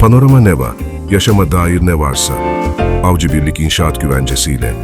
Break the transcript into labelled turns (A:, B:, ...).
A: Panorama Neva, yaşama dair ne varsa. Avcı Birlik İnşaat Güvencesi'yle